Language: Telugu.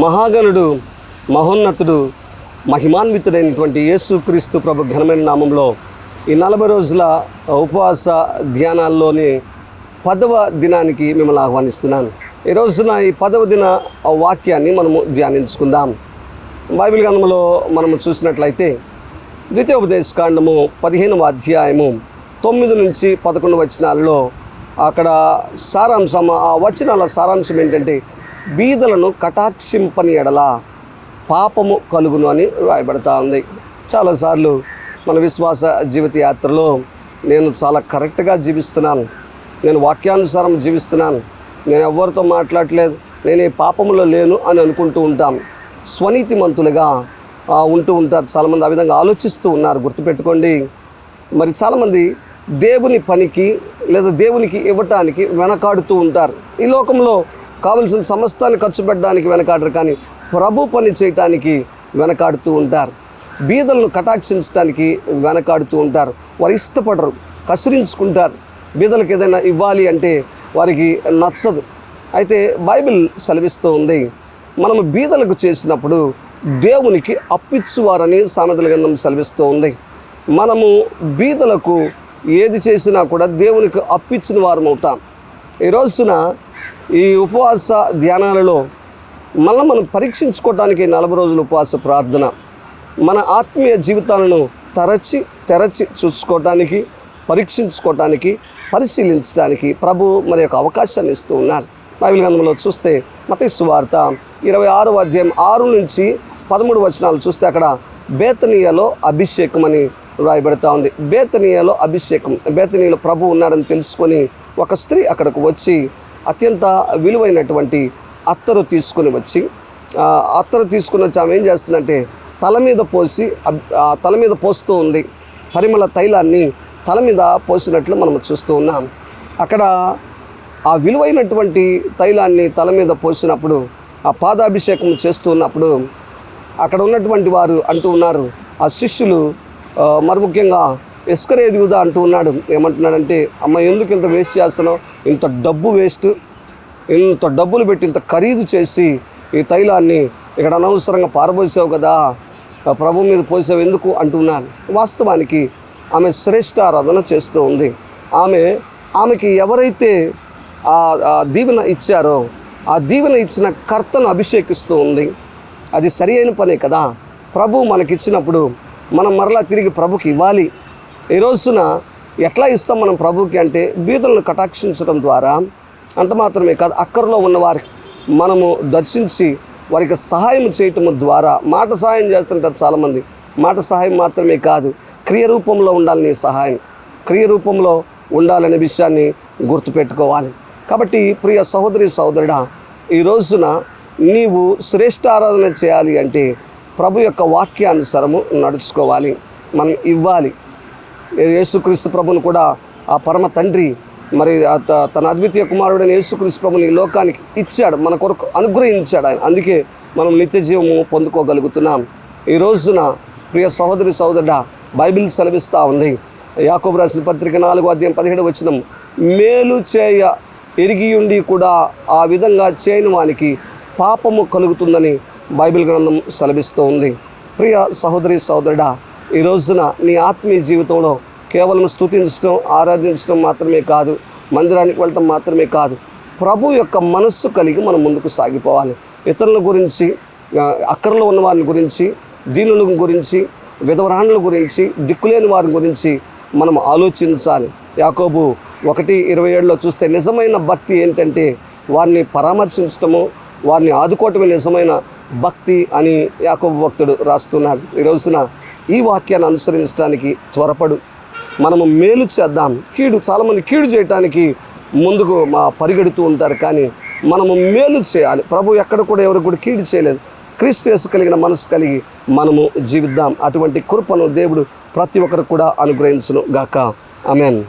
మహాగణుడు మహోన్నతుడు మహిమాన్వితుడైనటువంటి యేసుక్రీస్తు ప్రభు ఘనమైన నామంలో ఈ నలభై రోజుల ఉపవాస ధ్యానాల్లోని పదవ దినానికి మిమ్మల్ని ఆహ్వానిస్తున్నాను. ఈ రోజున ఈ పదవ దిన వాక్యాన్ని మనము ధ్యానించుకుందాం. బైబిల్ గ్రంథంలో మనము చూసినట్లయితే ద్వితీయోపదేశకాండము పదిహేనవ అధ్యాయము తొమ్మిది నుంచి పదకొండు వచనాలలో అక్కడ సారాంశం ఆ వచనాల సారాంశం ఏంటంటే బీదలను కటాక్షింపని ఎడల పాపము కలుగును అని రాయబడతా ఉంది. చాలాసార్లు మన విశ్వాస జీవిత యాత్రలో నేను చాలా కరెక్ట్గా జీవిస్తున్నాను. నేను వాక్యానుసారం జీవిస్తున్నాను. నేను ఎవరితో మాట్లాడలేదు. నేను ఏ పాపంలో లేను అని అనుకుంటూ ఉంటాం. స్వనీతిమంతులుగా ఉంటూ ఉంటారు. చాలామంది ఆ విధంగా ఆలోచిస్తూ ఉన్నారు. గుర్తుపెట్టుకోండి. మరి చాలామంది దేవుని పనికి లేదా దేవునికి ఇవ్వటానికి వెనకాడుతూ ఉంటారు. ఈ లోకంలో కావలసిన సమస్తాన్ని ఖర్చు పెట్టడానికి వెనకాడరు కానీ ప్రభు పని చేయటానికి వెనకాడుతూ ఉంటారు. బీదలను కటాక్షించడానికి వెనకాడుతూ ఉంటారు. వారు ఇష్టపడరు కసిరించుకుంటారు. బీదలకు ఏదైనా ఇవ్వాలి అంటే వారికి నచ్చదు. అయితే బైబిల్ సెలవిస్తూ ఉంది మనము బీదలకు చేసినప్పుడు దేవునికి అప్పిచ్చువారని సామెతల గ్రంథం సెలవిస్తూ ఉంది. మనము బీదలకు ఏది చేసినా కూడా దేవునికి అప్పిచ్చిన వారం అవుతాం ఈ రోజున ఈ ఉపవాస ధ్యానాలలో మళ్ళీ మనం పరీక్షించుకోవడానికి నలభై రోజుల ఉపవాస ప్రార్థన మన ఆత్మీయ జీవితాలను తరచి తెరచి చూసుకోవటానికి పరీక్షించుకోవటానికి పరిశీలించడానికి ప్రభు మరి యొక్క అవకాశాన్ని ఇస్తూ ఉన్నారు. బైబిల్ గ్రంథంలో చూస్తే మతేసు వార్త ఇరవై ఆరు అధ్యాయం ఆరు నుంచి పదమూడు వచనాలు చూస్తే అక్కడ బేతనీయలో అభిషేకం అని రాయబడతా ఉంది. బేతనీయలో అభిషేకం బేతనీయలో ప్రభు ఉన్నాడని తెలుసుకొని ఒక స్త్రీ అక్కడకు వచ్చి అత్యంత విలువైనటువంటి అత్తరు తీసుకొని వచ్చి అత్తరు తీసుకుని వచ్చి ఆమె ఏం చేస్తుందంటే తల మీద పోసి ఆ తల మీద పోస్తూ ఉంది. పరిమళ తైలాన్ని తల మీద పోసినట్లు మనం చూస్తూ ఉన్నాం. అక్కడ ఆ విలువైనటువంటి తైలాన్ని తల మీద పోసినప్పుడు ఆ పాదాభిషేకం చేస్తూ ఉన్నప్పుడు అక్కడ ఉన్నటువంటి వారు అంటూ ఉన్నారు ఆ శిష్యులు మరి ముఖ్యంగా ఎస్కరేది ఎదుగుదా అంటూ ఉన్నాడు. ఏమంటున్నాడంటే అమ్మ ఎందుకు ఇంత వేస్ట్ చేస్తున్నావు? ఇంత డబ్బు వేస్ట్ ఇంత డబ్బులు పెట్టి ఇంత ఖరీదు చేసి ఈ తైలాన్ని ఇక్కడ అనవసరంగా పారబోసావు కదా. ప్రభు మీద పోసావు ఎందుకు? అంటున్నాను వాస్తవానికి ఆమె శ్రేష్ఠ ఆరాధన చేస్తూ ఉంది. ఆమె ఆమెకి ఎవరైతే ఆ ఆ దీవెన ఇచ్చారో ఆ దీవెన ఇచ్చిన కర్తను అభిషేకిస్తూ ఉంది. అది సరి అయిన పనే కదా. ప్రభు మనకిచ్చినప్పుడు మనం మరలా తిరిగి ప్రభుకి ఇవ్వాలి. ఈ రోజున ఎట్లా ఇస్తాం మనం ప్రభుకి అంటే బీదలను కటాక్షించడం ద్వారా అంత మాత్రమే కాదు అక్కరలో ఉన్నవారికి మనము దర్శించి వారికి సహాయం చేయటం ద్వారా మాట సహాయం చేస్తుంటారు చాలామంది. మాట సహాయం మాత్రమే కాదు క్రియ రూపంలో ఉండాలి నీ సహాయం క్రియ రూపంలో ఉండాలనే విషయాన్ని గుర్తుపెట్టుకోవాలి. కాబట్టి ప్రియ సహోదరి సహోదరుడా ఈ రోజున నీవు శ్రేష్ఠ ఆరాధన చేయాలి అంటే ప్రభు యొక్క వాక్యానుసారము నడుచుకోవాలి. మనం ఇవ్వాలి. యేసుక్రీస్తు ప్రభుని కూడా ఆ పరమ తండ్రి మరి త- తన అద్వితీయ కుమారుడైన యేసుక్రీస్తు ప్రభుని ఈ లోకానికి ఇచ్చాడు మన కొరకు అనుగ్రహించాడు. ఆయన అందుకే మనం నిత్య జీవము పొందుకోగలుగుతున్నాం. ఈ రోజున ప్రియ సహోదరి సహోదరుడ బైబిల్ సెలవిస్తూ ఉంది. యాకోబు రాసిన పత్రిక నాలుగు అధ్యాయం పదిహేడు వచ్చిన మేలు చేయ ఎరిగి ఉండి కూడా ఆ విధంగా చేయని వానికి పాపము కలుగుతుందని బైబిల్ గ్రంథం సెలవిస్తూ ఉంది. ప్రియ సహోదరి సహోదరుడా ఈ రోజున నీ ఆత్మీయ జీవితంలో కేవలం స్థుతించడం ఆరాధించడం మాత్రమే కాదు మందిరానికి వెళ్ళటం మాత్రమే కాదు ప్రభు యొక్క మనస్సు కలిగి మనం ముందుకు సాగిపోవాలి. ఇతరుల గురించి ఆ, అక్కరలో ఉన్న వారిని గురించి దీనుల గురించి విధవరాణుల గురించి దిక్కులేని వారి గురించి మనం ఆలోచించాలి. యాకోబు ఒకటి ఇరవై ఏడులో చూస్తే నిజమైన భక్తి ఏంటంటే వారిని పరామర్శించటము వారిని ఆదుకోవటమే నిజమైన భక్తి అని యాకోబు భక్తుడు రాస్తున్నాడు. ఈ రోజున ఈ వాక్యాన్ని అనుసరించడానికి త్వరపడు. మనము మేలు చేద్దాం. కీడు చాలామంది కీడు చేయటానికి ముందుకు మా పరిగెడుతూ ఉంటారు. కానీ మనము మేలు చేయాలి. ప్రభు ఎక్కడ కూడా ఎవరు కూడా కీడు చేయలేదు. క్రీస్తు యేసు కలిగిన మనసు కలిగి మనము జీవిద్దాం. అటువంటి కృపను దేవుడు ప్రతి ఒక్కరు కూడా అనుగ్రహించును గాక అమెన్